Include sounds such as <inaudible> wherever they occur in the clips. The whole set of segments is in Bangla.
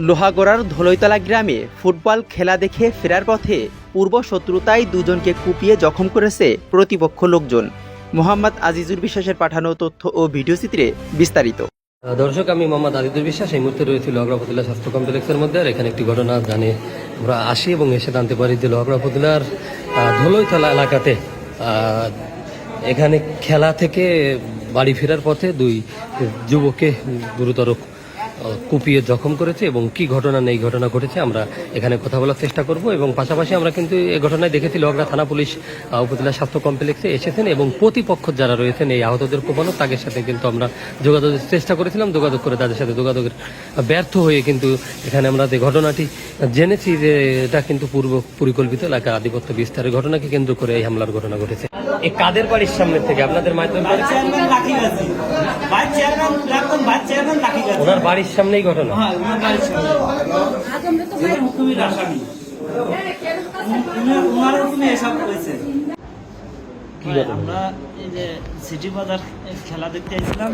লোহাগড়ার ধলইতলা গ্রামে ফুটবল খেলা দেখে ফেরার পথে পূর্ব শত্রুতায় দুজনকে কুপিয়ে জখম করেছে প্রতিপক্ষ লোকজন। মোহাম্মদ আজিজুর বিশ্বাসের পাঠানো তথ্য ও ভিডিও চিত্রে বিস্তারিত। দর্শক আমি মোহাম্মদ আদিদুর বিশ্বাস। এই মুহূর্তে রয়েছি লোহাগড়া ফতুল্লা স্বাস্থ্য কমপ্লেক্সের মধ্যে আর এখানে একটি ঘটনা জানে আমরা আসি এবং এসে জানতে পারি যে আহ, ধলইতলা এলাকাতে এখানে খেলা থেকে বাড়ি ফেরার পথে দুই যুবককে গুরুতর কুপিয়ে জখম করেছে এবং কি ঘটনা নেই ঘটনা ঘটেছে আমরা এখানে কথা বলার চেষ্টা করব এবং পাশাপাশি আমরা কিন্তু এই ঘটনায় দেখেছি লোহাগড়া থানা পুলিশ উপজেলা স্বাস্থ্য কমপ্লেক্সে এসেছেন এবং প্রতিপক্ষ যারা রয়েছেন এই আহতদের কোপানো তাদের সাথে কিন্তু আমরা যোগাযোগের চেষ্টা করেছিলাম যোগাযোগ করে তাদের সাথে যোগাযোগের ব্যর্থ হয়ে কিন্তু এখানে আমরা যে ঘটনাটি জেনেছি যে এটা কিন্তু পূর্ব পরিকল্পিত এলাকা আধিপত্য বিস্তারের ঘটনাকে কেন্দ্র করে এই হামলার ঘটনা ঘটেছে কাদের বাড়ির সামনে থেকে আপনাদের মাধ্যমে ভাইস চেয়ারম্যান বাড়ির সামনেই ঘটনা। হ্যাঁ? আমরা এই যে সিটি বাজার খেলা দেখতে আইছিলাম?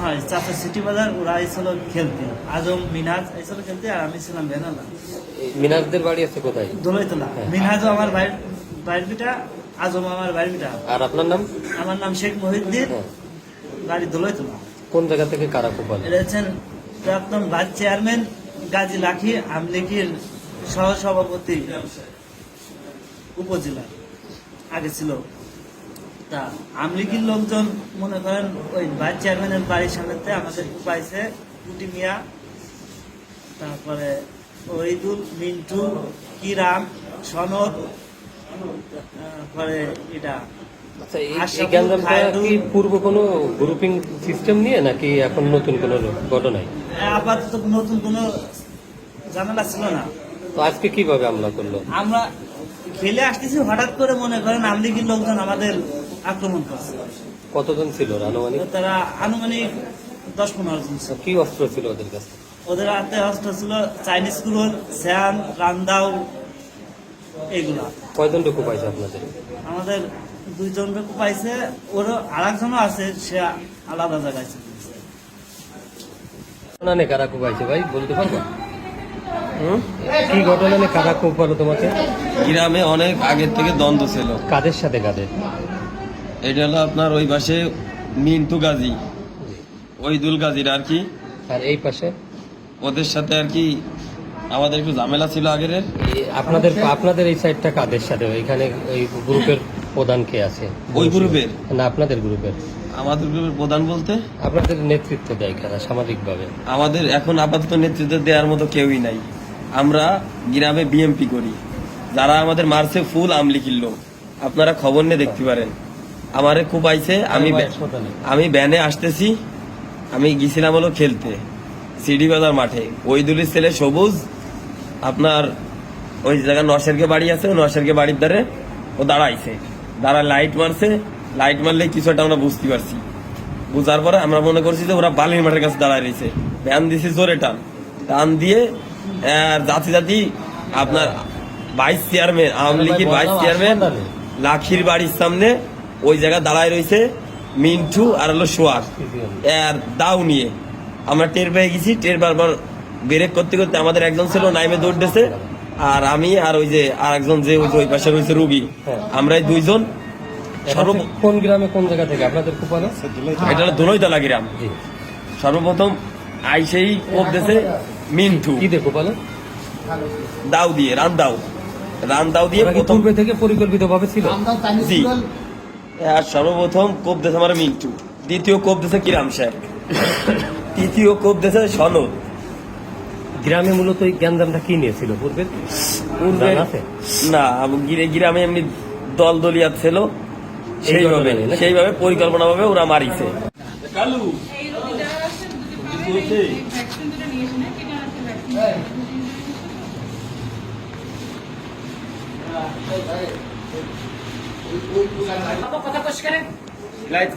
হ্যাঁ চাচা সিটি বাজার ওরা আইছিল খেলতে। আজম মিনাজ আইছিল খেলতে আর আমি ছিলাম বেনালা মিনাজদের বাড়ি আছে কোথায়? দোলাইতলা। হ্যাঁ। মিনাজও আমার আজম আমার আর আপনার নাম? আমার নাম শেখ মহিউদ্দিন। গাড়ি দোলাইতলা। কোন জায়গা থেকে কারা কোপালে? এটা হচ্ছেন প্রাক্তন ভাইস চেয়ারম্যান গাজী লাখি আমলিকির সহসভাপতি উপজেলা। আগে ছিল তা আমলিকির লোকজন মনে করেন ওই ভাইস চেয়ারম্যানের বাড়ির সামনেতে আমাদের পাইছে কুটি মিয়া, তারপরে ওইদুল মিন্টু, কিরাম, সনদ, তারপরে এটা এই- এই গ্যাঞ্জামটা কি পূর্ব কোনো গ্রুপিং সিস্টেম নিয়ে নাকি এখন নতুন কোনো ঘটনায়? আপাতত নতুন কোনো ঝামেলা ছিল না। তো আজকে কীভাবে হামলা করল? আমরা খেলে আসতেছি হঠাৎ করে মনে করেন আমলিগির লোকজন আমাদের আক্রমণ করছে। কতজন ছিল আনুমানিক? তারা আনুমানিক দশ পনেরো জন ছিল। কি অস্ত্র ছিল ওদের কাছে? ওদের হাতে অস্ত্র ছিল চাইনিজ কুরল স্যান রান্দাও এগুলা। কয়জন টুকু পাইছে আপনাদের? আমাদের দুইজন পাইছে ওরও আর একজনও আছে সে আলাদা জায়গায় ছিল ঘটনা নিয়ে কারা কোপাইছে ভাই বলতে পারব? কি ঘটনা নিয়ে কারা কোপালো তোমাকে? গ্রামে অনেক আগের থেকে দ্বন্দ্ব ছিল। কাদের সাথে কাদের? এটা হলো আপনার ওই পাশে মিন্টু গাজী ওইদুল গাজীর আর কি। আর এই পাশে? ওদের সাথে আর কি আমাদের একটু ঝামেলা ছিল আগের এই আপনাদের আপনাদের এই সাইডটা কাদের সাথে? এখানে ওই গ্রুপের প্রধান কে আছে? ওই গ্রুপের? না আপনাদের গ্রুপের। আমাদের গ্রুপের প্রধান বলতে? আপনাদের নেতৃত্ব দেয় কারা সামাজিকভাবে? আমাদের এখন আপাতত নেতৃত্ব দেওয়ার মতো কেউই নাই। আমরা গ্রামে বিএমপি করি। যারা আমাদের মারছে ফুল আমলি কিনলো আপনারা খবর নিয়ে দেখতে পারেন। আমারে খুব আইছে আমি আমি ব্যানে আসতেছি আমি গেছিলাম হলো খেলতে সিডি বাজার মাঠে। ওই দুলির ছেলে সবুজ আপনার ওই জায়গা নরসেরকে বাড়ি আছে নরসেরকে বাড়ির ধারে ও দাঁড়াইছে। দাঁড়া লাইট মারছে। লাইট মারলে কিছু একটা আমরা বুঝতে পারছি। বুঝার পরে আমরা মনে করছি যে ওরা বালির মাঠের কাছে দাঁড়ায় রয়েছে। ভ্যান দিছি জোরে টান টান দিয়ে জাতি জাতি আপনার ভাইস চেয়ারম্যান আওয়ামী লীগের ভাইস চেয়ারম্যান লাখির বাড়ির সামনে ওই জায়গা দাঁড়ায় রয়েছে মিন্টু আর হলো সোয়াক আর দাও নিয়ে। আমরা টের পেয়ে গেছি। টের বারবার ব্রেক করতে করতে আমাদের একজন ছিল নাইমে দৌড় দৌড়তেছে। আর আমি আর ওই যে আর একজন যে ওই যে ওই পাশে রয়েছে রুগী। আমরা এই দুইজন সর্ব কোন গ্রামে কোন জায়গা থেকে? আপনাদের কোপানো? এটা হলো দোলইতলা গ্রাম। জি। সর্বপ্রথম আইসেই কোপ দেছে মিন্টু। কি দেখো বলো দাও দিয়ে রান দাও রান দাও দিয়ে প্রথম থেকে পরিকল্পিত ভাবে ছিল জি। আর সর্বপ্রথম কোপ দেছে আমার মিন্টু। দ্বিতীয় কোপ দেছে কিরাম সাহেব <laughs> তৃতীয় কোপ দেছে সনদ। গ্রামে মূলত এই গ্যাঞ্জামটা কি নিয়েছিল পূর্বে পূর্বে না গিরে গ্রামে এমনি দল দলিয়া ছিল সেইভাবে? সেইভাবে পরিকল্পনা ভাবে ওরা মারিছে কথা পরিষ্কার লাইট